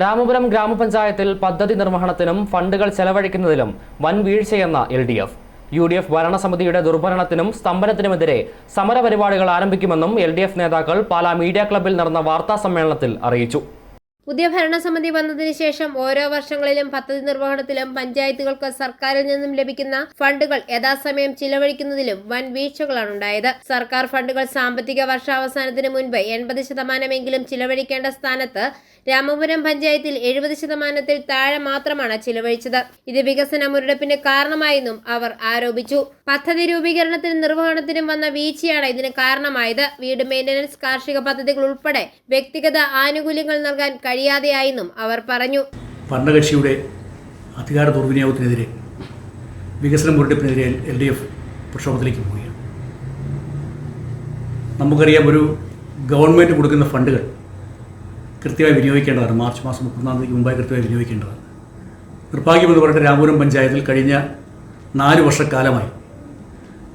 രാമപുരം ഗ്രാമപഞ്ചായത്തിൽ പദ്ധതി നിർവഹണത്തിനും ഫണ്ടുകൾ ചെലവഴിക്കുന്നതിലും വൻ വീഴ്ചയെന്ന L D F. U D F ഭരണസമിതിയുടെ ദുർഭരണത്തിനും സ്തംഭനത്തിനുമെതിരെ സമരപരിപാടികൾ ആരംഭിക്കുമെന്നും എൽ ഡി എഫ് നേതാക്കൾ പാലാ മീഡിയ ക്ലബിൽ നടന്ന വാർത്താ സമ്മേളനത്തിൽ അറിയിച്ചു. പുതിയ ഭരണസമിതി വന്നതിന് ശേഷം ഓരോ വർഷങ്ങളിലും പദ്ധതി നിർവഹണത്തിലും പഞ്ചായത്തുകൾക്ക് സർക്കാരിൽ നിന്നും ലഭിക്കുന്ന ഫണ്ടുകൾ യഥാസമയം ചിലവഴിക്കുന്നതിലും വൻ വീഴ്ചകളാണ് ഉണ്ടായത്. സർക്കാർ ഫണ്ടുകൾ സാമ്പത്തിക വർഷാവസാനത്തിന് മുൻപ് എൺപത് ശതമാനമെങ്കിലും ചിലവഴിക്കേണ്ട സ്ഥാനത്ത് രാമപുരം പഞ്ചായത്തിൽ എഴുപത് ശതമാനത്തിൽ താഴെ മാത്രമാണ് ചിലവഴിച്ചത്. ഇത് വികസന മുരടിപ്പിന് കാരണമായെന്നും അവർ ആരോപിച്ചു. പദ്ധതി രൂപീകരണത്തിനും നിർവഹണത്തിനും വന്ന വീഴ്ചയാണ് ഇതിന് കാരണമായത്. വീട് മെയിന്റനൻസ് കാർഷിക പദ്ധതികൾ ഉൾപ്പെടെ വ്യക്തിഗത ആനുകൂല്യങ്ങൾ നൽകാൻ കഴിയാതെയായെന്നും അവർ പറഞ്ഞു. ഭരണകക്ഷിയുടെ അധികാര ദുർവിനിയോഗത്തിനെതിരെ വികസന മുരടിപ്പിനെതിരെ എൽ ഡി എഫ് പ്രക്ഷോഭത്തിലേക്ക് പോവുകയാണ്. നമുക്കറിയാം ഒരു ഗവൺമെന്റ് കൊടുക്കുന്ന ഫണ്ടുകൾ കൃത്യമായി വിനിയോഗിക്കേണ്ടതാണ്. മാർച്ച് മാസം മുപ്പത്തൊന്നാം തീയതിക്ക് മുമ്പായി കൃത്യമായി വിനിയോഗിക്കേണ്ടതാണ്. നിർഭാഗ്യമെന്ന് പറഞ്ഞിട്ട് രാമപുരം പഞ്ചായത്തിൽ കഴിഞ്ഞ നാല് വർഷക്കാലമായി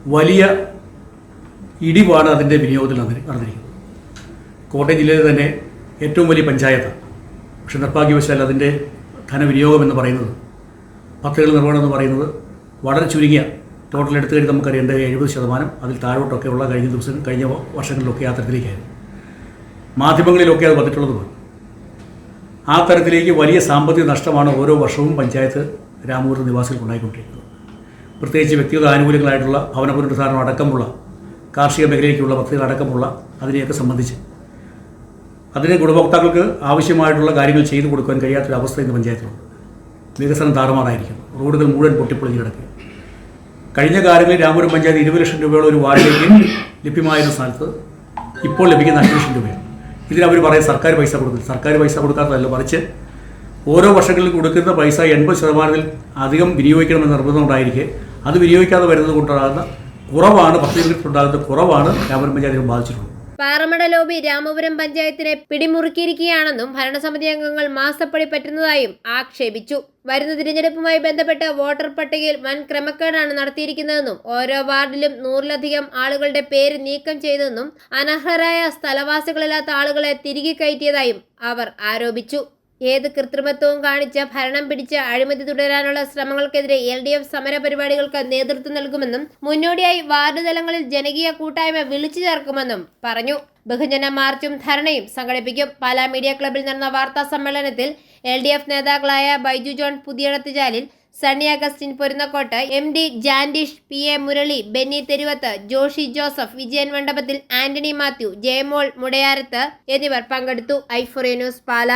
വലിയ ഇടിവാണ് അതിന്റെ വിനിയോഗത്തിൽ നടന്നി- നടന്നിരിക്കുന്നത്. കോട്ടയം ജില്ലയിൽ തന്നെ ഏറ്റവും വലിയ പഞ്ചായത്താണ്. പക്ഷെ നിർഭാഗ്യവശാൽ അതിന്റെ ധനവിനിയോഗം എന്ന് പറയുന്നത് പദ്ധതികൾ നിർവഹണം എന്ന് പറയുന്നത് വളരെ ചുരുങ്ങിയ ടോട്ടൽ എടുത്തു കഴിഞ്ഞ് നമുക്കറിയേണ്ട എഴുപത് ശതമാനം അതിൽ താഴോട്ടൊക്കെ ഉള്ള കഴിഞ്ഞ ദിവസം കഴിഞ്ഞ വർഷങ്ങളിലൊക്കെ യാത്രത്തിലേക്കായിരുന്നു. തരത്തിലേക്കായിരുന്നു മാധ്യമങ്ങളിലൊക്കെ അത് വന്നിട്ടുള്ളതുമാണ് ആ തരത്തിലേക്ക് വലിയ സാമ്പത്തിക നഷ്ടമാണ് ഓരോ വർഷവും പഞ്ചായത്ത് രാമൂർ നിവാസികൾക്ക് ഉണ്ടായിക്കൊണ്ടിരിക്കുന്നത് പ്രത്യേകിച്ച് വ്യക്തിഗത ആനുകൂല്യങ്ങളായിട്ടുള്ള ഭവന പുനരുദ്ധാരണം അടക്കമുള്ള കാർഷിക മേഖലയിലേക്കുള്ള പദ്ധതികൾ അടക്കമുള്ള അതിനെയൊക്കെ സംബന്ധിച്ച് അതിന് ഗുണഭോക്താക്കൾക്ക് ആവശ്യമായിട്ടുള്ള കാര്യങ്ങൾ ചെയ്തു കൊടുക്കാൻ കഴിയാത്തൊരവസ്ഥ ഇന്ന് പഞ്ചായത്തിലുണ്ട്. വികസനം താറുമാറായിരിക്കുന്നു. റോഡുകൾ മുഴുവൻ പൊട്ടിപ്പൊളിഞ്ഞ് കിടക്കുക. കഴിഞ്ഞ കാലങ്ങളിൽ രാമപുരം പഞ്ചായത്ത് ഇരുപത് ലക്ഷം രൂപയുള്ള ഒരു വാർഡിലേക്ക് ലഭ്യമായിരുന്ന സ്ഥലത്ത് ഇപ്പോൾ ലഭിക്കുന്ന അഞ്ച് ലക്ഷം രൂപയാണ്. ഇതിന് അവർ പറയും സർക്കാർ പൈസ കൊടുക്കും സർക്കാർ പൈസ കൊടുക്കാത്തതല്ല മറിച്ച് ഓരോ വർഷങ്ങളിൽ കൊടുക്കുന്ന പൈസ എൺപത് ശതമാനത്തിൽ അധികം വിനിയോഗിക്കണമെന്ന് നിർബന്ധം ഉണ്ടായിരിക്കെ. അത് വിനിയോഗിക്കാതെ വരുന്നത് കൊണ്ടുണ്ടാകുന്ന കുറവാണ് പദ്ധതികൾക്കുണ്ടാകുന്ന കുറവാണ് രാമപുരം പഞ്ചായത്തിനെ ബാധിച്ചിട്ടുള്ളത്. പാറമട ലോബി രാമപുരം പഞ്ചായത്തിനെ പിടിമുറുക്കിയിരിക്കുകയാണെന്നും ഭരണസമിതി അംഗങ്ങൾ മാസപ്പടി പറ്റുന്നതായും ആക്ഷേപിച്ചു. വരുന്ന തിരഞ്ഞെടുപ്പുമായി ബന്ധപ്പെട്ട് വോട്ടർ പട്ടികയിൽ വൻ ക്രമക്കേടാണ് നടത്തിയിരിക്കുന്നതെന്നും ഓരോ വാർഡിലും നൂറിലധികം ആളുകളുടെ പേര് നീക്കം ചെയ്തെന്നും അനർഹരായ സ്ഥലവാസികളില്ലാത്ത ആളുകളെ തിരികെ കയറ്റിയതായും അവർ ആരോപിച്ചു. ഏത് കൃത്രിമത്വവും കാണിച്ച് ഭരണം പിടിച്ച് അഴിമതി തുടരാനുള്ള ശ്രമങ്ങൾക്കെതിരെ എൽ ഡി എഫ് സമരപരിപാടികൾക്ക് നേതൃത്വം നൽകുമെന്നും മുന്നോടിയായി വാർഡ് തലങ്ങളിൽ ജനകീയ കൂട്ടായ്മ വിളിച്ചു ചേർക്കുമെന്നും പറഞ്ഞു. ബഹുജന മാർച്ചും ധർണയും സംഘടിപ്പിക്കും. പാലാ മീഡിയ ക്ലബിൽ നടന്ന വാർത്താ സമ്മേളനത്തിൽ എൽ ഡി എഫ് നേതാക്കളായ Baiju John Puthiyadathuchalil Sunny Augustine Porunnakkot M D Jandish P A Murali Benny Theruvath Joshy Joseph Vijayan Mandapathil Antony Mathew Jayamol Mudayarath എന്നിവർ പങ്കെടുത്തു. Euphoria news Pala.